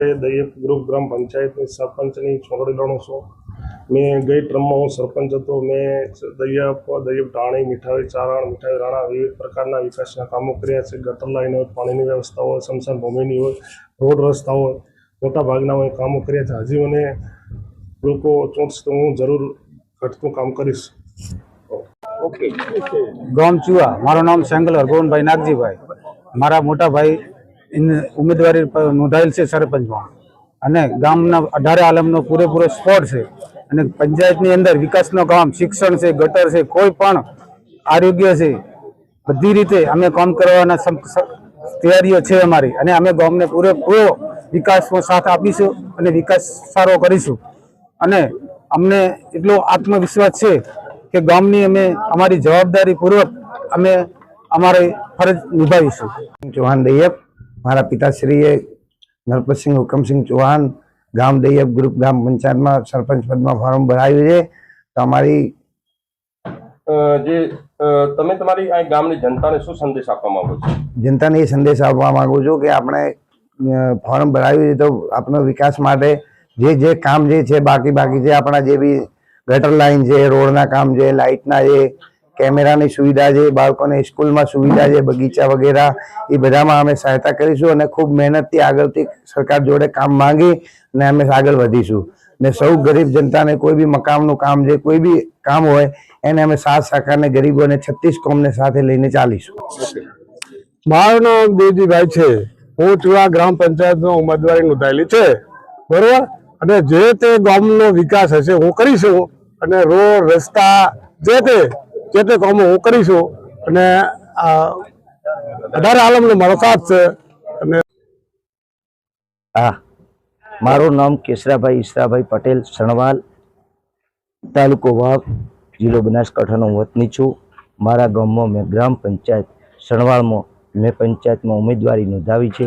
દૈયપ group ગ્રામ પંચાયતની સરપંચની ચૂંટણી લડું છું. મેં ગઈ ટ્રમમાં હું સરપંચ હતો મેં દૈયપ દૈયપ ઢાણી મીઠાઈ ચારણ મીઠાઈ રાણા વિવિધ પ્રકારના વિકાસના કામો કર્યા છે. ગટર લાઈન હોય પાણીની વ્યવસ્થા હોય સમસાન ભૂમિની હોય રોડ રસ્તા હોય મોટા ભાગના હું કામો કર્યા છે. હજી મને લોકો ચૂંટશે તો હું જરૂર ઘટતું કામ કરીશ. ઓકે. ગામ ચુઆ મારું નામ સેંગલર ગોવનભાઈ નાગજીભાઈ. મારા મોટા ભાઈ ઇન- ઉમેદવારી નોંધાયેલ છે સરપંચમાં. અને ગામના અઢારે આલમનો પૂરેપૂરો સ્પોટ છે. અને પંચાયતની અંદર વિકાસનો કામ શિક્ષણ છે, ગટર છે, કોઈ પણ આરોગ્ય છે, બધી રીતે અમે કામ કરવાના તૈયારીઓ છે અમારી. અને અમે ગામને પૂરેપૂરો વિકાસનો સાથ આપીશું અને વિકાસ સારો કરીશું. અને અમને એટલો આત્મવિશ્વાસ છે કે ગામની અમે અમારી જવાબદારી પૂર્વક અમે અમારી ફરજ નિભાવીશું. ચૌહાણ દૈયપ મારા પિતાશ્રીએ નરપતસિંહ હુકમસિંહ ચૌહાણ ગામ દૈયબ ગ્રુપ ગ્રામ પંચાયતમાં સરપંચ પદમાં ફોર્મ ભરાયું છે. તો અમારી જે તમે તમારી આ ગામની જનતાને શું સંદેશ આપવા માંગો છો? જનતાને એ સંદેશ આપવા માંગુ છું કે આપણે ફોર્મ ભરાયું છે તો આપણો વિકાસ માટે જે જે કામ જે છે બાકી બાકી જે આપણા જે બી ગટર લાઈન છે રોડના કામ છે લાઇટના છે કેમેરાની સુવિધા છે, બાળકોને સ્કૂલમાં સુવિધા છે, બગીચા વગેરે, એ બધામાં અમે સહાયતા કરીશું અને ખૂબ મહેનતથી આગળથી સરકાર જોડે કામ માંગી અને અમે આગળ વધીશું. ને સૌ ગરીબ જનતાને કોઈ બી મકામનું કામ છે કોઈ બી કામ હોય, એને અમે સાથ સહકારને ગરીબોને છત્રીસ કોમને સાથે લઈને ચાલીશું. મારું નામ દેવજીભાઈ છે. હું ચુડા ગ્રામ પંચાયતનો ઉમેદવારી નોંધાયેલી છે. બરોબર? અને જે તે ગામનો વિકાસ હશે, હું કરીશું. અને રોડ, રસ્તા, જે તે જે તે કામો હું કરીશું. અને અઢારે આલમનો મારો સાથ છે. અને હા. મારું નામ કેશરાભાઈ ઈસરાભાઈ પટેલ સણવાલ, તાલુકો વાવ, જિલ્લો બનાસકાંઠાનો વતની છું. મારા ગામમાં મેં ગ્રામ પંચાયત સણવાળમાં મેં પંચાયતમાં ઉમેદવારી નોંધાવી છે.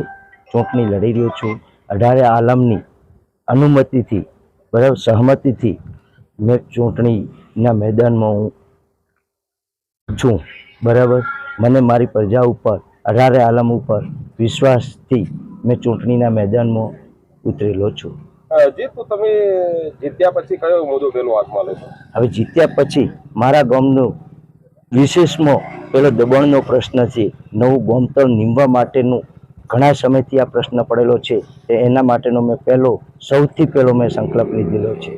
ચૂંટણી લડી રહ્યો છું. અઢારે આલમની અનુમતિથી, બરાબર સહમતિથી મેં ચૂંટણીના મેદાનમાં હું છું. બરાબર? મને મારી પ્રજા ઉપર અઢારે આલમ ઉપર વિશ્વાસથી મેં ચૂંટણીના મેદાનમાં ઉતરેલો છું. તમે જીત્યા પછી કયો મુદ્દો પેલો હાથમાં લેશો? હવે જીત્યા પછી મારા ગામનું વિશેષમાં પેલો દબાણનો પ્રશ્ન છે નવું ગોમતળ નીમવા માટેનું ઘણા સમયથી આ પ્રશ્ન પડેલો છે. એના માટેનો મેં પહેલો સૌથી પહેલો મેં સંકલ્પ લીધેલો છે.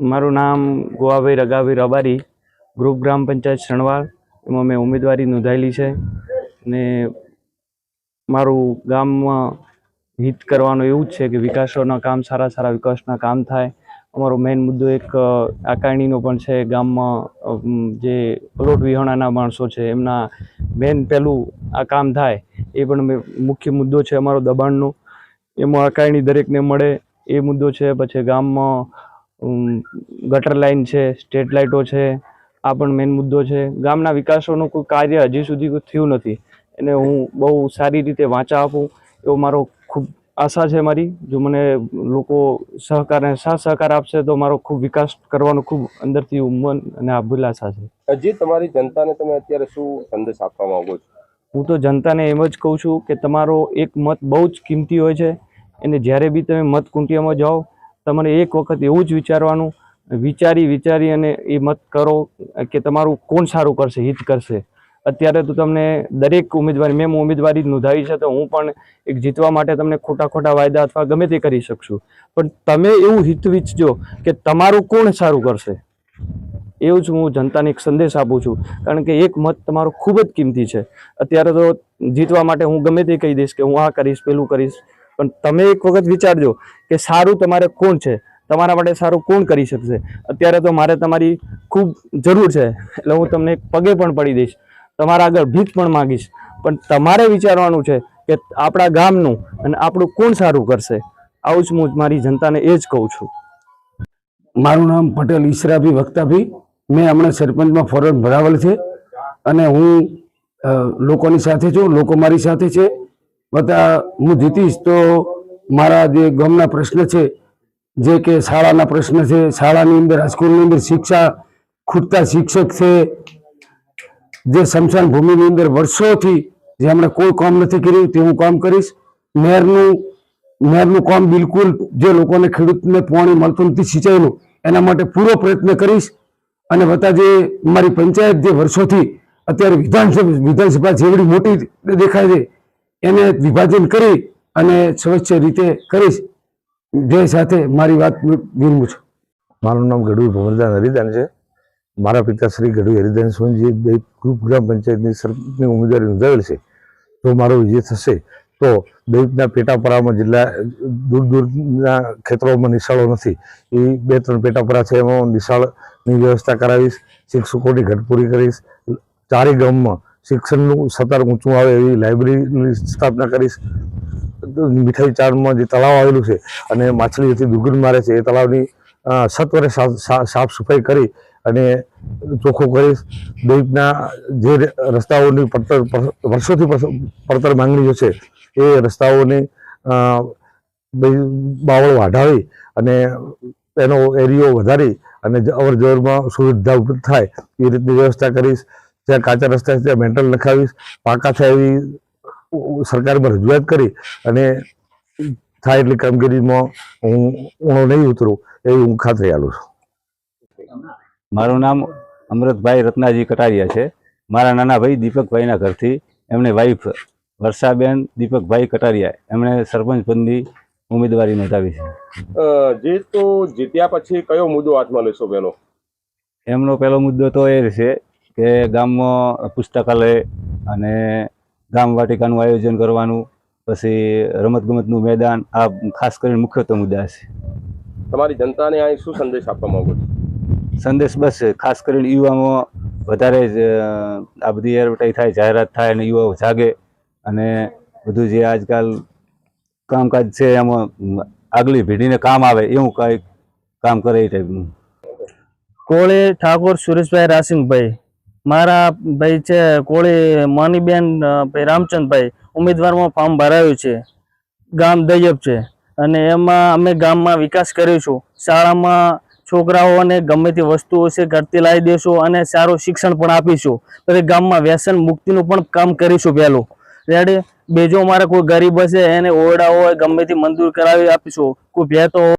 મારું નામ ગોવાભાઈ રગાભાઈ રબારી, ગ્રુપ ગ્રામ પંચાયત શણવાળ એમાં મેં ઉમેદવારી નોંધાયેલી છે ને મારું ગામમાં હિત કરવાનું એવું જ છે કે વિકાસોના કામ, સારા સારા વિકાસના કામ થાય. અમારો મેઇન મુદ્દો એક આકારણીનો પણ છે ગામમાં જે પ્લોટ વિહોણાના માણસો છે, એમના મેઇન પહેલું આ કામ થાય, એ પણ મુખ્ય મુદ્દો છે અમારો દબાણનો. એમાં આકારણી દરેકને મળે, એ મુદ્દો છે. પછી ગામમાં ગટર લાઈન છે સ્ટ્રીટ લાઇટો છે આ પણ મેઇન મુદ્દો છે. ગામના વિકાસોનું કોઈ કાર્ય હજી સુધી થયું નથી. એને હું બહુ સારી રીતે વાંચા આપું એવો મારો ખૂબ આશા છે મારી. જો મને લોકો સહકાર સાથ સહકાર આપશે તો મારો ખૂબ વિકાસ કરવાનો ખૂબ અંદરથી મન અને અભિલાષા છે. હજી તમારી જનતાને તમે અત્યારે શું સંદેશ આપવા માંગો છો? હું તો જનતાને એમ જ કહું છું કે તમારો એક મત બહુ જ કિંમતી હોય છે. અને જ્યારે બી તમે મત કુંટિયામાં જાઓ તમારે એક વખત એવું જ વિચારવાનું, વિચારી વિચારી અને એ મત કરો કે તમારું કોણ સારું કરશે, હિત કરશે. અત્યારે તો તમને દરેક ઉમેદવારી, મેં ઉમેદવારી નોંધાવી છે, તો હું પણ એક જીતવા માટે તમને ખોટા ખોટા વાયદા અથવા ગમે તે કરી શકશું. પણ તમે એવું હિત વિચજો કે તમારું કોણ સારું કરશે. એવું જ હું જનતાને એક સંદેશ આપું છું. કારણ કે એક મત તમારો ખૂબ જ કિંમતી છે. અત્યારે તો જીતવા માટે હું ગમે તે કહી દઈશ કે હું આ કરીશ, પેલું કરીશ. પણ તમે એક વખત વિચારજો કે સારું તમારે કોણ છે? તમારા માટે સારું કોણ કરી શકશે? અત્યારે તો મારે તમારી ખૂબ જરૂર છે. એટલે હું તમને પગે પણ પડી દઈશ. તમારા આગળ ભીખ પણ માગીશ. પણ તમારે વિચારવાનું છે કે આપણા ગામનું અને આપણું કોણ સારું કરશે? આવું જ હું મારી જનતાને એ જ કહું છું. મારું નામ પટેલ ઈશરાભી વક્તાભી. મેં હમણાં સરપંચમાં ફોરમ ભરાવેલ છે. અને હું લોકોની સાથે છું, લોકો મારી સાથે છે. બધા હું જીતીશ તો મારા જે ગામના પ્રશ્ન છે, જે કે શાળાના પ્રશ્ન છે, શાળાની અંદર, હાઈસ્કૂલની અંદર શિક્ષા ખૂટતા શિક્ષક છે, જે સ્મશાન ભૂમિની અંદર વર્ષોથી જે હમણાં કોઈ કામ નથી કર્યું તે કામ કરીશ. નહેરનું નહેરનું કામ બિલકુલ જે લોકોને ખેડૂતને પાણી મળતું નથી સિંચાઈનું, એના માટે પૂરો પ્રયત્ન કરીશ. અને વત્તા જે મારી પંચાયત જે વર્ષોથી અત્યારે વિધાનસભા વિધાનસભા જેવડી મોટી દેખાય છે એને વિભાજન કરી અને સ્વચ્છ રીતે કરીશ. જે સાથે મારી વાત વિરમું છું. મારું નામ ગઢવી ભવનદાન હરિદાન છે. મારા પિતા શ્રી ગઢવી હરિદાન સોનજી દૈત ગ્રુપ ગ્રામ પંચાયતની સરપંચની ઉમેદવારી નોંધાવેલ છે. તો મારો વિજય થશે. તો દૈતના પેટાપરામાં જિલ્લા, દૂર દૂરના ખેતરોમાં નિશાળો નથી. એ બે ત્રણ પેટાપરા છે. એમાં નિશાળની વ્યવસ્થા કરાવીશ. શિક્ષકોની ઘટ પૂરી કરીશ. ચારે ગામમાં શિક્ષણનું સતર ઊંચું આવે એવી લાઇબ્રેરીની સ્થાપના કરીશ. મીઠાઈ ચારમાં જે તળાવ આવેલું છે અને માછલી જેથી દુર્ગંધ મારે છે, એ તળાવની સત્વરે સાફ સાફ સફાઈ કરી અને ચોખ્ખું કરીશ. દૈતના જે રસ્તાઓની પડતર વર્ષોથી પડતર માંગણીઓ છે, એ રસ્તાઓની બાવળ વાઢાવી અને એનો એરિયો વધારી અને અવર જવરમાં સુવિધા ઉપલબ્ધ થાય, એ રીતની વ્યવસ્થા કરીશ. જ્યાં કાચા રસ્તા છે ત્યાં મેન્ટલ નખાવીશ પાકા થાય એવી સરકારમાં રજૂઆત કરી અને થાય એટલી કામગીરીમાં હું ઊણો નહીં ઉતરું એવી હું ખાતરી આલું છું. મારું નામ અમૃતભાઈ રત્નાજી કટારિયા છે. મારા નાના ભાઈ દીપકભાઈના ઘરથી એમણે વાઈફ વર્ષાબેન દીપકભાઈ કટારિયા એમણે સરપંચ પદની ઉમેદવારી નોંધાવી છે. જે તો જીત્યા પછી કયો મુદ્દો હાથમાં લેશો પહેલો? એમનો પહેલો મુદ્દો તો એ છે કે ગામમાં પુસ્તકાલય અને ગામ વાટિકાનું આયોજન કરવાનું પછી રમતગમતનું મેદાન આ ખાસ કરીને મુખ્યત્વે મુદ્દા છે. તમારી જનતાને અહીં શું સંદેશ આપવા માંગો છો? સંદેશ બસ ખાસ કરીને યુવામાં વધારે જ આ બધી એડવર્ટાઈઝ થાય જાહેરાત થાય અને યુવાઓ જાગે અને બધું જે આજકાલ કામકાજ છે એમાં આગલી પેઢીને કામ આવે એવું કાંઈક કામ કરે એ ટાઈપનું કોળે ઠાકોર સુરેશભાઈ રાસિંગભાઈ મારા ભાઈ છે, કોળી માનીબેન ભાઈ રામચંદભાઈ, ઉમેદવારમાં ફોર્મ ભરાયું છે. ગામ દૈયબ છે. અને એમાં અમે ગામમાં વિકાસ કરીશું. શાળામાં છોકરાઓને ગમે તે વસ્તુઓ છે, ઘરથી લાવી દઈશું અને સારું શિક્ષણ પણ આપીશું. પછી ગામમાં વ્યસન મુક્તિનું પણ કામ કરીશું પહેલું. રેડી બીજો મારે કોઈ ગરીબ હશે, એને ઓરડા હોય, ગમે તે મંજૂર કરાવી આપીશું. કોઈ ભેતો